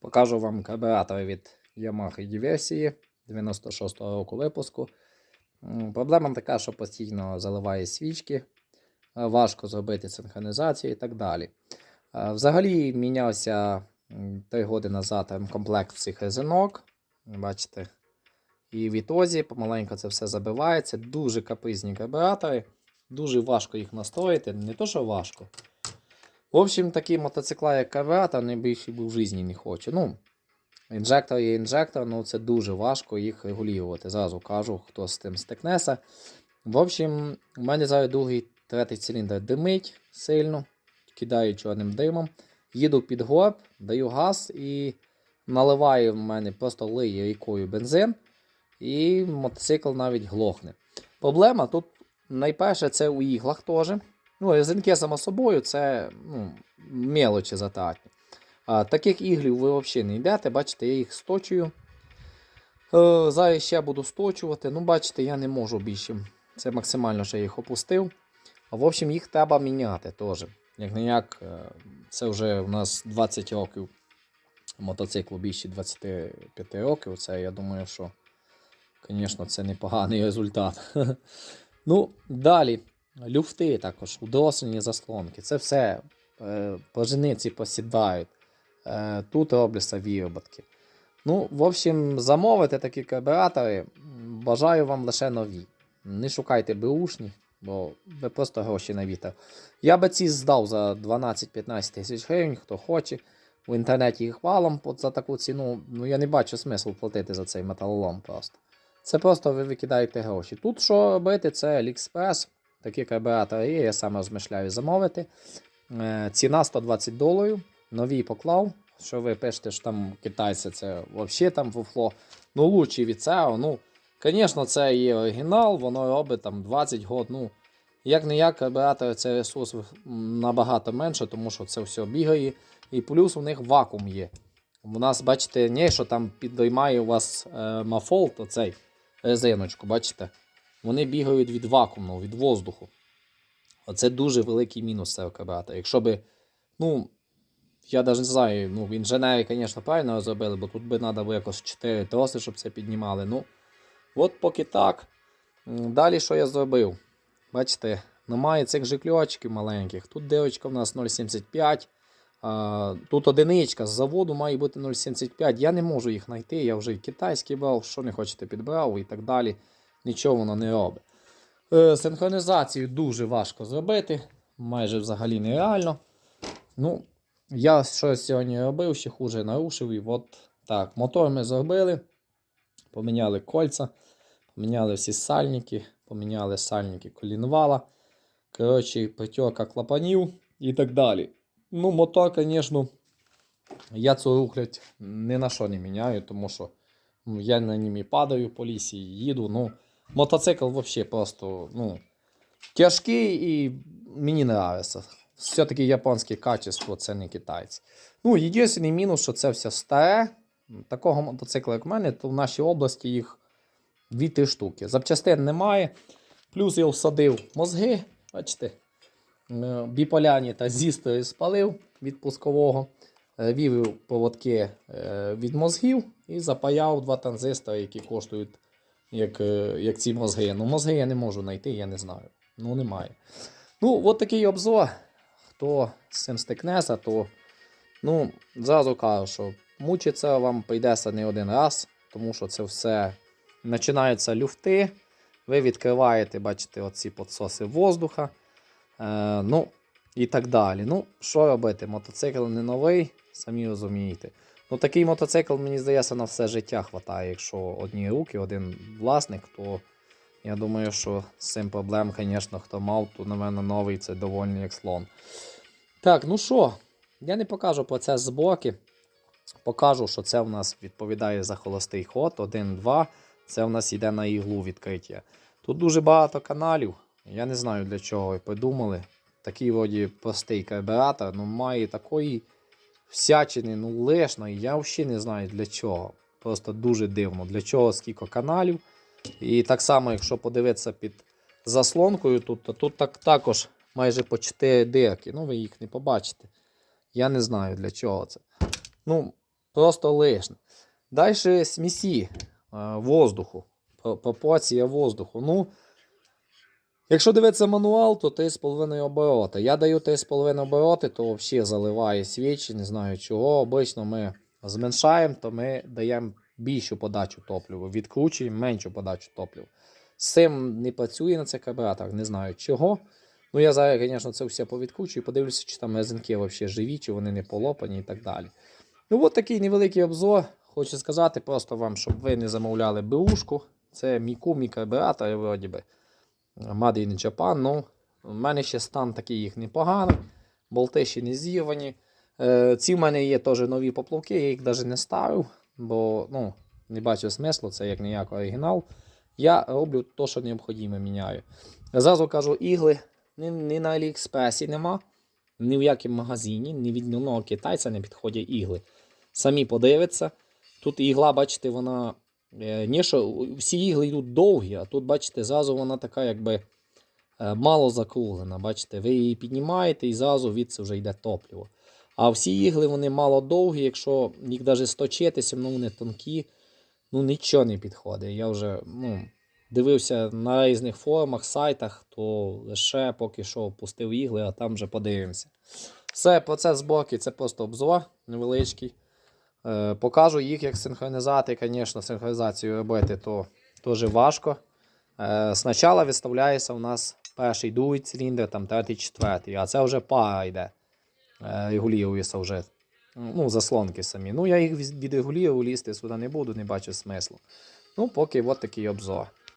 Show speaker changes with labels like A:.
A: Покажу вам карбюратор від Yamaha Diversity 96-го року випуску. Проблема така, що постійно заливає свічки, е, важко зробити синхронізацію і так далі. Е, Взагалі мінявся 3 роки назад комплект всіх резинок. Бачите. І в ітозі помаленьку це все забивається. Дуже капризні карбюратори. Дуже важко їх настроїти. Не то, що важко. В общем, такі мотоцикла, як карбюратор, найбільше в житті не хочу. Ну, інжектор є інжектор, але це дуже важко їх регулювати. Зразу кажу, хто з тим стикнеться. В общем, у мене зараз другий, третій циліндр димить сильно, кидаю чорним димом. Їду під горб, даю газ і наливаю в мене просто лиє рікою бензин, і мотоцикл навіть глохне. Проблема тут найперше це у іглах теж. Ну, резинки, само собою, це ну, мелочі затратні. А, таких іглів ви взагалі не йдете, бачите, я їх сточую. Е, зараз ще буду сточувати. Ну, бачите, я не можу більше. Це максимально що я їх опустив. А в общем, їх треба міняти теж. Як не як, е, це вже у нас 20 років мотоциклу більше 25 років. Це я думаю, що, звісно, це непоганий результат. ну, далі. Люфти також, удорослені заслонки. Це все е, пожениці посідають. Е, тут робляться вироботки. Ну, в общем, замовити такі карбюратори бажаю вам лише нові. Не шукайте беушні, бо ви просто гроші на вітер. Я би ці здав за 12-15 тисяч гривень, хто хоче. В інтернеті їх валом за таку ціну. Ну я не бачу смислу платити за цей металолом просто. Це просто ви викидаєте гроші. Тут що робити, це AliExpress. Такі карбюратори є, я сам розмишляю замовити. Е, ціна 120 доларів. Нові поклав. Що ви пишете, що там китайці це взагалі там фуфло. Ну, лучше від цього. Ну, звісно, це є оригінал, воно робить там 20 год. Ну, як не як, карбюратори це ресурс набагато менше, тому що це все бігає. І плюс у них вакуум є. У нас, бачите, не, що там підіймає у вас е, мафолт, оцей резиночку, бачите? Вони бігають від вакууму, від воздуху. Оце дуже великий мінус цього карбюратора. Якщо би, ну, я навіть не знаю, ну, інженери, звісно, правильно розробили, бо тут би треба було якось 4 троси, щоб це піднімали. Ну, от поки так. Далі що я зробив? Бачите, немає цих жикльочків маленьких. Тут дирочка в нас 0,75. Тут одиничка з заводу має бути 0,75. Я не можу їх знайти. Я вже і китайський брав, що не хочете підбрав і так далі. Нічого воно не робить. Е, синхронізацію дуже важко зробити, майже взагалі нереально. Ну, я щось сьогодні робив, ще хуже нарушив. І от так, мотор ми зробили. Поміняли кольця, поміняли всі сальники, поміняли сальники колінвала. Коротше, притерка клапанів і так далі. Ну, мотор, звісно, я цю рухлядь ні на що не міняю, тому що я на німі падаю по лісі, їду. Ну, мотоцикл взагалі просто ну, тяжкий і мені подобається. Все-таки японське качество, це не китайці. Ну, єдиний мінус, що це все старе. Такого мотоцикла, як в мене, то в нашій області їх 2-3 штуки. Запчастин немає. Плюс я всадив мозги, бачите, біполяні та зістори спалив від пускового, е, вівів поводки е, від мозгів і запаяв два транзистори, які коштують як, е, як ці мозги. Ну, мозги я не можу знайти, я не знаю. Ну, немає. Ну, от такий обзор. Хто з цим стикнеться, то ну, зразу кажу, що мучиться вам прийдеться не один раз, тому що це все починаються люфти. Ви відкриваєте, бачите, оці підсоси воздуха. Е, ну, і так далі. Ну, що робити? Мотоцикл не новий, самі розумієте. Ну, такий мотоцикл, мені здається, на все життя хватає. Якщо одні руки, один власник, то я думаю, що з цим проблем, звісно, хто мав, то, напевно, новий це довольний як слон. Так, ну що, я не покажу процес зборки. Покажу, що це в нас відповідає за холостий ход. 1-2. Це в нас йде на іглу відкриття. Тут дуже багато каналів. Я не знаю для чого придумали. Такий вроді простий карбюратор, ну має такої всячини, ну лишної. Я взагалі не знаю для чого. Просто дуже дивно, для чого скільки каналів. І так само, якщо подивитися під заслонкою, тут, то тут так, також майже по 4 дирки. Ну, ви їх не побачите. Я не знаю для чого це. Ну, просто лишне. Далі смісі е, воздуху, пропорція воздуху. Ну, якщо дивитися мануал, то 3,5 обороти. Я даю 3,5 обороти, то взагалі заливає свічі, не знаю чого. Обично ми зменшаємо, то ми даємо більшу подачу топлива, відкручуємо меншу подачу топлива. З цим не працює на цих карбюраторах, не знаю чого. Ну, я зараз, звісно, це все повідкручую, подивлюся, чи там резинки взагалі живі, чи вони не полопані і так далі. Ну, от такий невеликий обзор. Хочу сказати просто вам, щоб ви не замовляли беушку. Це міку, мій карбюратор, вроді би. Made in Japan. Ну, в мене ще стан такий їх непоганий. Болти ще не зірвані. Е, ці в мене є теж нові поплавки, я їх навіть не ставив, бо ну, не бачу смислу, це як ніяк оригінал. Я роблю те, що необхідно, міняю. Зразу кажу, ігли ні, ні на Аліекспресі нема, ні в якому магазині, ні від одного китайця не підходять ігли. Самі подивиться. Тут ігла, бачите, вона. Е, Не що, всі ігли йдуть довгі, а тут, бачите, зразу вона така, якби е, мало закруглена. Бачите, ви її піднімаєте і зразу від це вже йде топливо. А всі ігли вони мало довгі, якщо їх навіть сточитися, ну вони тонкі, ну нічого не підходить. Я вже ну, дивився на різних форумах, сайтах, то лише поки що пустив ігли, а там вже подивимося. Все, процес зборки це просто обзор невеличкий. Е, покажу їх як синхронізати. Звісно, синхронізацію робити то дуже важко. Е, спочатку виставляється у нас перший дуй циліндр, там третій, четвертий, а це вже пара йде. Регулюється вже. Ну, заслонки самі. Ну, я їх від- відрегулюю, лізти сюди не буду, не бачу смислу. Ну, поки от такий обзор.